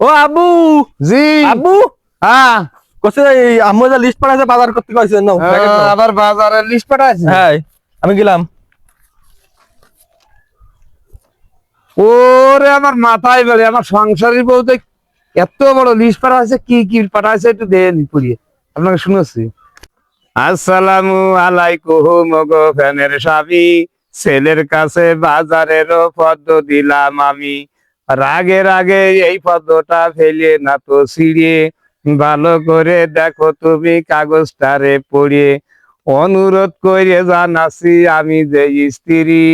ও আবু! জি। আবু? হ্যাঁ। কসে আম্মু যে লিস্ট পাঠাইছে বাজার করতে কইছে নাও আবার বাজারের লিস্ট পাঠাইছে? হ্যাঁ আমি গেলাম। ওরে আমার মাথায় বেড়ে আমার সংসারের বউতে এত বড় লিস্ট পাঠাইছে কি কি পাঠাইছে একটু দেন পড়িয়ে। আপনাকে শুনেছি। আসসালামু আলাইকুম গো ফ্যানের স্বামী ছেলের কাছে বাজারের পদ্ম দিলাম আমি। রাগে রাগে এই পদ্মটা ফেলে না তো ছিঁড়িয়ে। ভালো করে দেখো তুমি কাগজটারে পড়িয়ে। অনুরোধ করে জানাছি আমি যে স্ত্রী,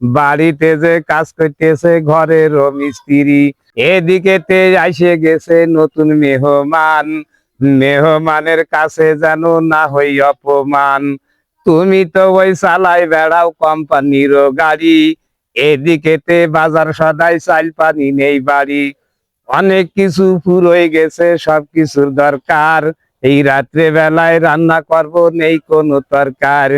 বাড়িতে যে কাজ করতেছে ঘরের মিস্ত্রি। এদিকে তে এসে গেছে নতুন মেহমান। মেহমানের কাছে যেন না হই অপমান। তুমি তো ওই চালাই বেড়াও কোম্পানির গাড়ি। এদিকে তে বাজার সদাই চাল পানি নেই বাড়ি। অনেক কিছু ফুরোয় গেছে, সব কিছুর দরকার। এই রাত্রে বেলায় রান্না করব, নেই কোনো তরকার।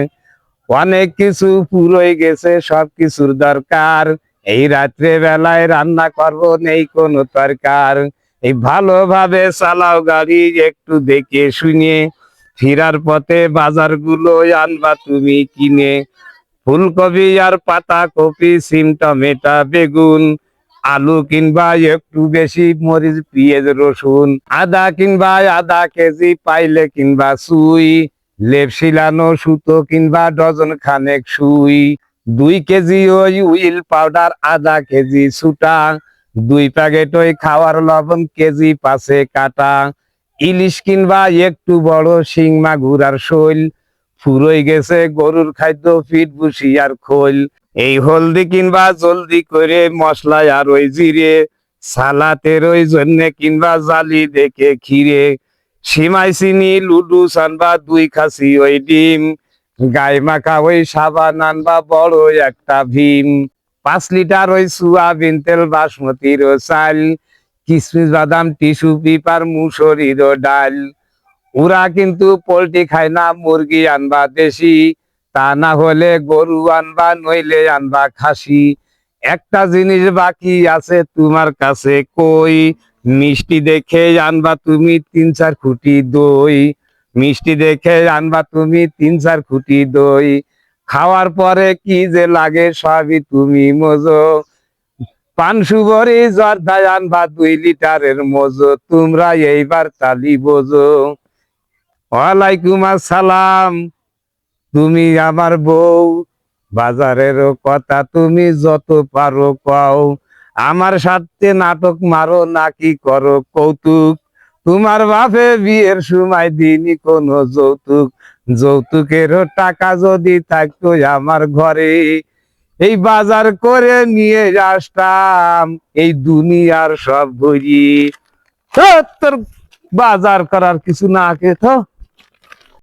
অনেক কিছু পুরোই গেছে, সব কিছুর দরকার। এই রাত্রে বেলায় রান্না করব, নেই কোনো তরকার। এই ভালোভাবে চালাও গাড়ি, একটু দেখে শুনে। ফিরার পথে বাজারগুলো আনবা তুমি কিনে। ফুলকপি আর পাতা কপি, সিম, টমেটা, বেগুন, আলু কিনবা একটু বেশি, মরিচ, পেঁয়াজ, রসুন, আদা কিনবা আধা কেজি, পাইলে কিনবা সুই, লেপ শিলানো সুতো কিনবা ডজন খানেক সুই, দুই কেজি ওই উইল পাউডার, আধা কেজি সুটা দুই প্যাকেট ওই খাওয়ার লবণ, কেজি পাশে কাটা ইলিশ কিনবা একটু বড়, শিং, মাগুর আর শৈল ফুরোই গেছে, গরুর খাদ্য, ফিট বুসি আর খোল। এই হলদি কিনবা জলদি করে মশলা আর ওই জিরে। সালাতের ওই জন্য কিনবা জালি দেখে খিরে। সিমাই, চিনি, লুডু, সানবা, দুই খাসি, ওই ডিম। গায়ে মাখা ওই সাবান আনবা, বড় একটা ভীম। পাঁচ লিটার ওই সুয়াবিন তেল, বাসমতির চাল। কিশমিশ বাদাম, টিস্যু, পেপার, মুসরির ও ডাল। ওরা কিন্তু পোল্ট্রি খায় না, মুরগি আনবা দেশি, তা না হলে গরু আনবা, নইলে আনবা খাসি। একটা জিনিস বাকি আছে তোমার কাছে কই? মিষ্টি দেখে আনবা তুমি তিন চার খুঁটি দই। মিষ্টি দেখে আনবা তুমি তিন চার খুঁটি দই। খাওয়ার পরে কি যে লাগে সবই তুমি মজো। পান সুবরি জর্দায় আনবা দুই লিটারের মজো, তোমরা এইবার তালি বোঝো। ওয়ালাইকুম আসসালাম। তুমি আমার বউ, বাজারের কথা তুমি যত পারো কও। আমার সাথে নাটক মারো নাকি করো কৌতুক। তোমার বাপে বিয়ের সময় দিনি কোনো যৌতুক। যৌতুকের টাকা যদি থাকতো আমার ঘরে, এই বাজার করে নিয়ে আসতাম। এই দুনিয়ার সব ভরি। তোর বাজার করার কিছু না কে তো?